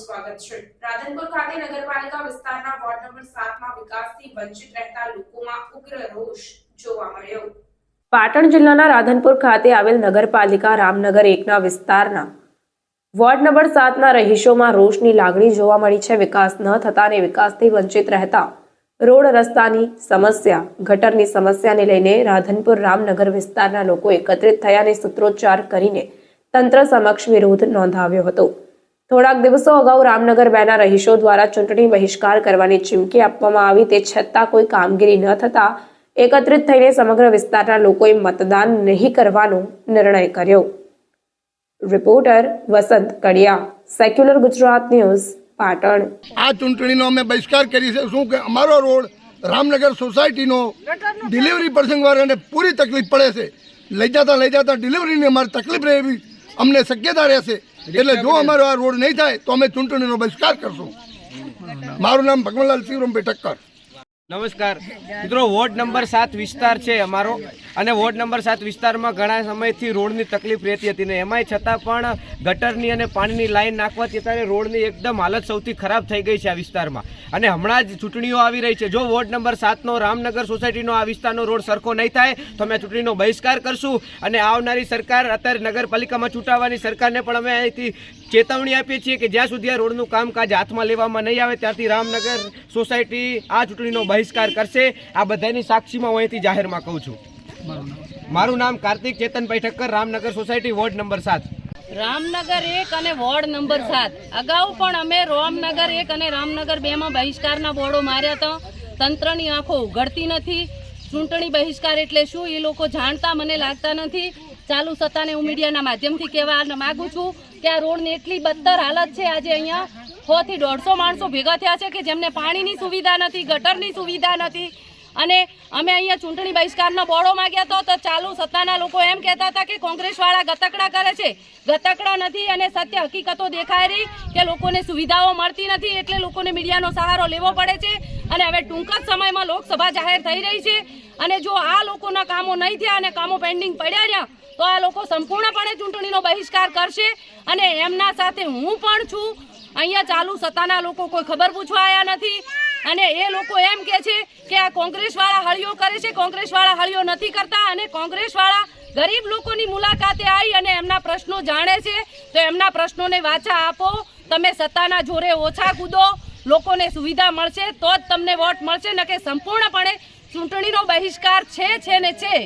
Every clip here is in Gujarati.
સ્વાગત છે. રાધનપુર ખાતે નગરપાલિકા વિસ્તારના વોર્ડ નંબર સાતમાં વિકાસથી વંચિત રહેતા લોકોમાં ઉગ્ર રોષ જોવા મળ્યો. પાટણ જિલ્લાના રાધનપુર ખાતે આવેલ નગરપાલિકા રામનગર એકના વિસ્તારના વોર્ડ નંબર સાતના રહીશોમાં રોષની લાગણી જોવા મળી છે. વિકાસ ન થતા અને વિકાસથી વંચિત રહેતા રોડ રસ્તાની સમસ્યા, ગટરની સમસ્યાને લઈને રાધનપુર રામનગર વિસ્તારના લોકો એકત્રિત થયા અને સૂત્રોચ્ચાર કરીને તંત્ર સમક્ષ વિરોધ નોંધાવ્યો હતો. થોડાક દિવસો અગાઉ રામનગર બેના રહીશો દ્વારા ચૂંટણી બહિષ્કાર કરવાની ચીમકી આપવામાં આવી. તે છતાં કોઈ કામગીરી ન થતા એકત્રિત થઈને સમગ્ર વિસ્તારના લોકોએ મતદાન નહીં કરવાનો નિર્ણય કર્યો. રિપોર્ટર વસંત કડિયા, સેક્યુલર ગુજરાત ન્યૂઝ, પાટણ. આ ચૂંટણીનો અમે બહિષ્કાર કરી છે. શું કે અમારો રોડ રામનગર સોસાયટીનો ડિલિવરી પ્રસંગવાળાને પૂરી તકલીફ પડે છે. લઈ જતા લઈ જતા ડિલિવરીની અમારે તકલીફ રહેવી અમને શક્યતા રહેશે. એટલે જો અમારો આ રોડ નહીં થાય તો અમે ચૂંટણીનો બહિષ્કાર કરશું. મારું નામ ભગવાનલાલ શિવરામભાઈ ઠક્કર નમસ્કાર. મિત્રો વોર્ડ નંબર સાત વિસ્તાર છે અમારો. અને વોર્ડ નંબર સાત વિસ્તારમાં ઘણા સમયથી રોડની તકલીફ રહેતી હતી ને એમાંય છતાં પણ ગટરની અને પાણીની લાઈન નાખવાથી અત્યારે રોડની એકદમ હાલત સૌથી ખરાબ થઈ ગઈ છે આ વિસ્તારમાં. અને હમણાં જ ચૂંટણીઓ આવી રહી છે. જો વોર્ડ નંબર સાતનો રામનગર સોસાયટીનો આ વિસ્તારનો રોડ સરખો નહીં થાય, તો અમે ચૂંટણીનો બહિષ્કાર કરશું અને આવનારી સરકાર અત્યારે નગરપાલિકામાં ચૂંટાવાની સરકારને પણ અમે અહીંથી ચેતવણી આપીએ છીએ કે જ્યાં સુધી આ રોડનું કામકાજ હાથમાં લેવામાં નહીં આવે, ત્યારથી રામનગર સોસાયટી આ ચૂંટણીનો બહિષ્કાર કરશે. આ બધાની સાક્ષીમાં હું અહીંથી જાહેરમાં કહું છું. મારું નામ. Kartik Chetanbhai Thakkar Ramnagar society ward number સાત. રામનગર એક અને વોર્ડ નંબર સાત. અગાઉ પણ અમે રામનગર એક અને રામનગર બેમાં બહિષ્કારના બોર્ડો માર્યા હતા. તંત્રની આંખો ઉઘડતી નથી. ચૂંટણી બહિષ્કાર એટલે શું? એ લોકો જાણતા મને લાગતા નથી. ચાલુ સત્તાને હું મીડિયાના માધ્યમથી કહેવા માગું છું કે આ રોડની એટલી બદતર હાલત છે આજે અહીંયા. સોથી દોઢસો માણસો ભેગા થયા છે કે જેમને પાણીની સુવિધા નથી ગટરની સુવિધા નથી. અને અમે અહીંયા ચૂંટણી બહિષ્કારના બોર્ડો માગ્યા તો તો ચાલુ સત્તાના લોકો એમ કહેતા હતા કે કોંગ્રેસવાળા ગતકડા કરે છે. ગતકડા નથી અને સત્ય હકીકતો દેખાઈ રહી કે લોકોને સુવિધાઓ મળતી નથી એટલે લોકોને મીડિયાનો સહારો લેવો પડે છે. અને હવે ટૂંક જ સમયમાં લોકસભા જાહેર થઈ રહી છે. અને જો આ લોકોના કામો નહીં થયા અને કામો પેન્ડિંગ પડ્યા રહ્યા, તો આ લોકો સંપૂર્ણપણે ચૂંટણીનો બહિષ્કાર કરશે. અને એમના સાથે હું પણ છું. અહીંયા ચાલુ સત્તાના લોકો કોઈ ખબર પૂછવા આવ્યા નથી. અને એ લોકો એમ કે છે કે આ કોંગ્રેસવાળા હળીઓ કરે છે, કોંગ્રેસવાળા હળીઓ નથી કરતા અને કોંગ્રેસવાળા ગરીબ લોકોની મુલાકાતે આવી અને એમના પ્રશ્નો જાણે છે. તો એમના પ્રશ્નોને વાચા આપો. તમે સત્તાના જોરે ઓછા કૂદો. લોકોને સુવિધા મળશે તો જ તમને વોટ મળશે, ન કે સંપૂર્ણપણે ચૂંટણીનો બહિષ્કાર છે છે ને છે.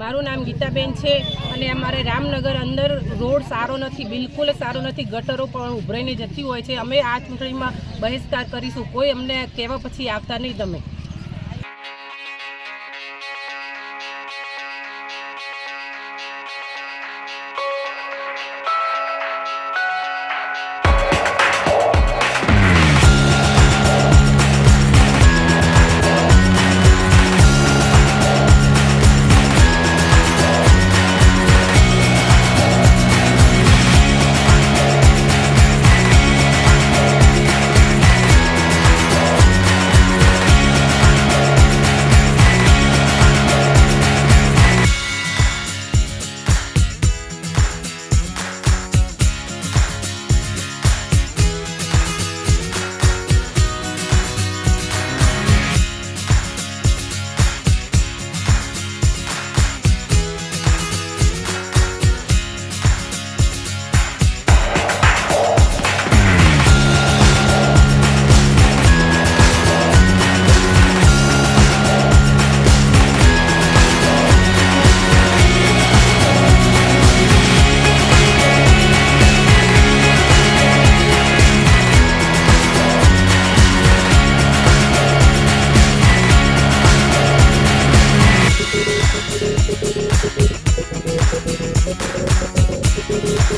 મારું નામ ગીતાબેન છે અને અમારે રામનગર અંદર રોડ સારો નથી, બિલકુલ સારો નથી. ગટરો પણ ઉભરાઈને જતી હોય છે. અમે આ ચૂંટણીમાં બહિષ્કાર કરીશું. કોઈ અમને કહેવા પછી આવતા નહીં તમે.